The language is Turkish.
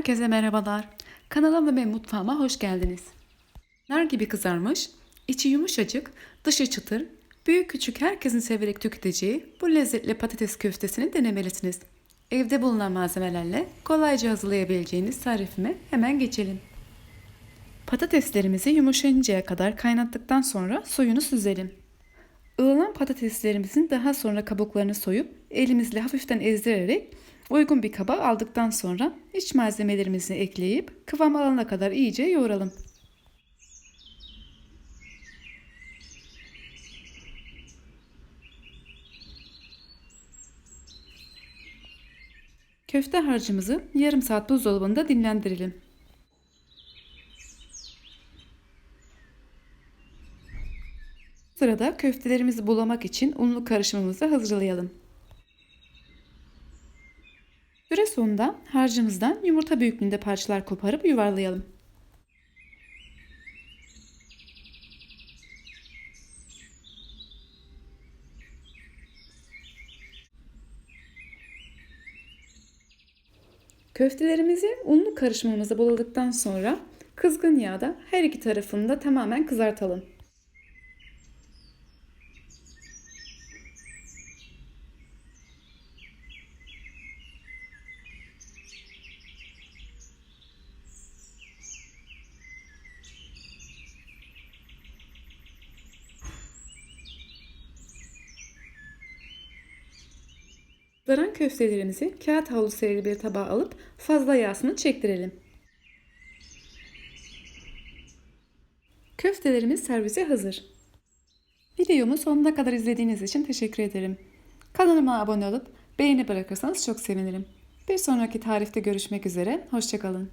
Herkese merhabalar. Kanalıma ve mutfağıma hoş geldiniz. Nar gibi kızarmış, içi yumuşacık, dışı çıtır, büyük küçük herkesin severek tüketeceği bu lezzetli patates köftesini denemelisiniz. Evde bulunan malzemelerle kolayca hazırlayabileceğiniz tarifime hemen geçelim. Patateslerimizi yumuşayıncaya kadar kaynattıktan sonra suyunu süzelim. Ilınan patateslerimizin daha sonra kabuklarını soyup elimizle hafiften ezdirerek uygun bir kaba aldıktan sonra iç malzemelerimizi ekleyip kıvam alana kadar iyice yoğuralım. Köfte harcımızı yarım saat buzdolabında dinlendirelim. Sırada köftelerimizi bulamak için unlu karışımımızı hazırlayalım. Süre sonunda harcımızdan yumurta büyüklüğünde parçalar koparıp yuvarlayalım. Köftelerimizi unlu karışımımıza buladıktan sonra kızgın yağda her iki tarafını da tamamen kızartalım. Kızaran köftelerimizi kağıt havlu serili bir tabağa alıp fazla yağsını çektirelim. Köftelerimiz servise hazır. Videomu sonuna kadar izlediğiniz için teşekkür ederim. Kanalıma abone olup beğeni bırakırsanız çok sevinirim. Bir sonraki tarifte görüşmek üzere, hoşçakalın.